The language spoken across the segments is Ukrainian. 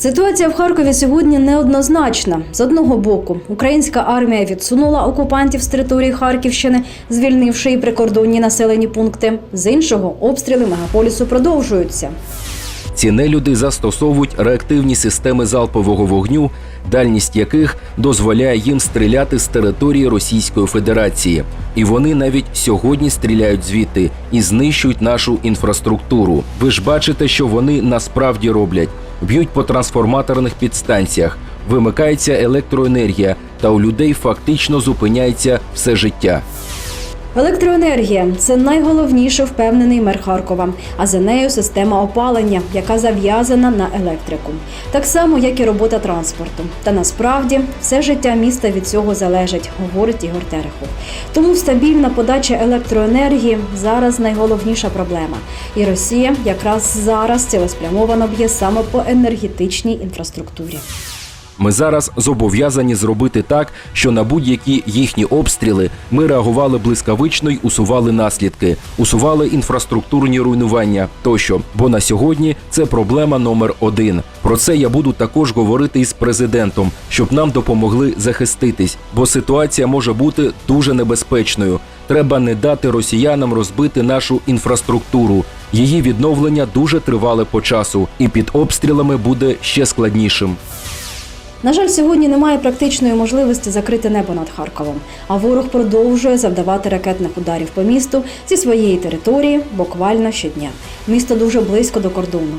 Ситуація в Харкові сьогодні неоднозначна. З одного боку, українська армія відсунула окупантів з території Харківщини, звільнивши і прикордонні населені пункти. З іншого, обстріли мегаполісу продовжуються. Ці нелюди застосовують реактивні системи залпового вогню, дальність яких дозволяє їм стріляти з території Російської Федерації. І вони навіть сьогодні стріляють звідти і знищують нашу інфраструктуру. Ви ж бачите, що вони насправді роблять: б'ють по трансформаторних підстанціях, вимикається електроенергія, та у людей фактично зупиняється все життя. Електроенергія це найголовніше впевнений мер Харкова, а за нею система опалення, яка зав'язана на електрику, так само як і робота транспорту. Та насправді все життя міста від цього залежить, говорить Ігор Терехов. Тому стабільна подача електроенергії зараз найголовніша проблема. І Росія якраз зараз цілеспрямовано б'є саме по енергетичній інфраструктурі. Ми зараз зобов'язані зробити так, що на будь-які їхні обстріли ми реагували блискавично й усували наслідки, усували інфраструктурні руйнування тощо. Бо на сьогодні це проблема номер один. Про це я буду також говорити із президентом, щоб нам допомогли захиститись, бо ситуація може бути дуже небезпечною. Треба не дати росіянам розбити нашу інфраструктуру. Її відновлення дуже тривале по часу, і під обстрілами буде ще складнішим. На жаль, сьогодні немає практичної можливості закрити небо над Харковом, а ворог продовжує завдавати ракетних ударів по місту зі своєї території буквально щодня. Місто дуже близько до кордону.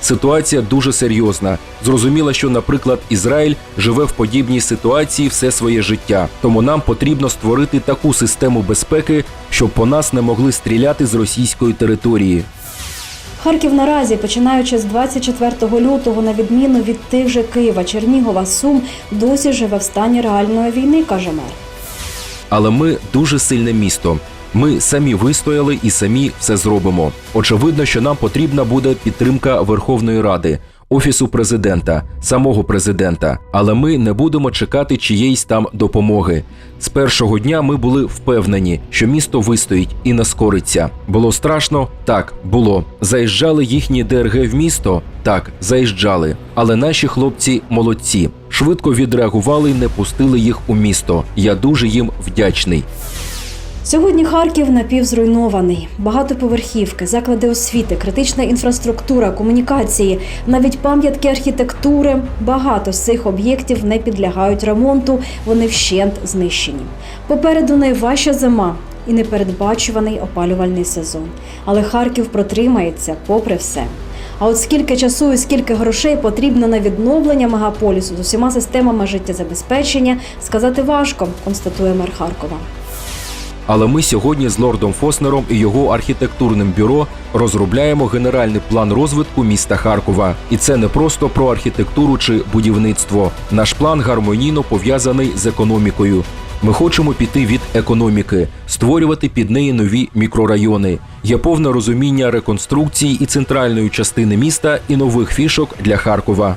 Ситуація дуже серйозна. Зрозуміло, що, наприклад, Ізраїль живе в подібній ситуації все своє життя. Тому нам потрібно створити таку систему безпеки, щоб по нас не могли стріляти з російської території. Харків наразі, починаючи з 24 лютого, на відміну від тих же Києва, Чернігова, Сум, досі живе в стані реальної війни, каже мер. Але ми дуже сильне місто. Ми самі вистояли і самі все зробимо. Очевидно, що нам потрібна буде підтримка Верховної Ради, офісу президента, самого президента. Але ми не будемо чекати чиєїсь там допомоги. З першого дня ми були впевнені, що місто вистоїть і не скориться. Було страшно? Так, було. Заїжджали їхні ДРГ в місто? Так, заїжджали. Але наші хлопці молодці. Швидко відреагували і не пустили їх у місто. Я дуже їм вдячний. Сьогодні Харків напівзруйнований. Багатоповерхівки, заклади освіти, критична інфраструктура, комунікації, навіть пам'ятки архітектури. Багато з цих об'єктів не підлягають ремонту, вони вщент знищені. Попереду найважча зима і непередбачуваний опалювальний сезон. Але Харків протримається попри все. А от скільки часу і скільки грошей потрібно на відновлення мегаполісу з усіма системами життєзабезпечення, сказати важко, констатує мер Харкова. Але ми сьогодні з лордом Фоснером і його архітектурним бюро розробляємо генеральний план розвитку міста Харкова. І це не просто про архітектуру чи будівництво. Наш план гармонійно пов'язаний з економікою. Ми хочемо піти від економіки, створювати під неї нові мікрорайони. Є повне розуміння реконструкції і центральної частини міста і нових фішок для Харкова.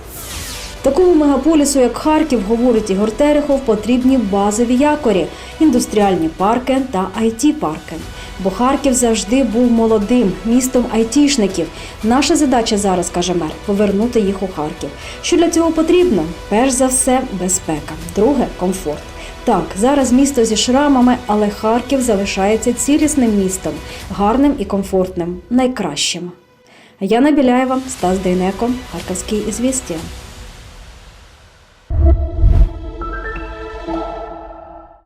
Такому мегаполісу, як Харків, говорить Ігор Терехов, потрібні базові якорі, індустріальні парки та it парки Бо Харків завжди був молодим містом айтішників. Наша задача зараз, каже мер, повернути їх у Харків. Що для цього потрібно? Перш за все, безпека. Друге комфорт. Так, зараз місто зі шрамами, але Харків залишається цілісним містом, гарним і комфортним, найкращим. Яна Біляєва, Стас Дейнеко, Харківські ізвістія.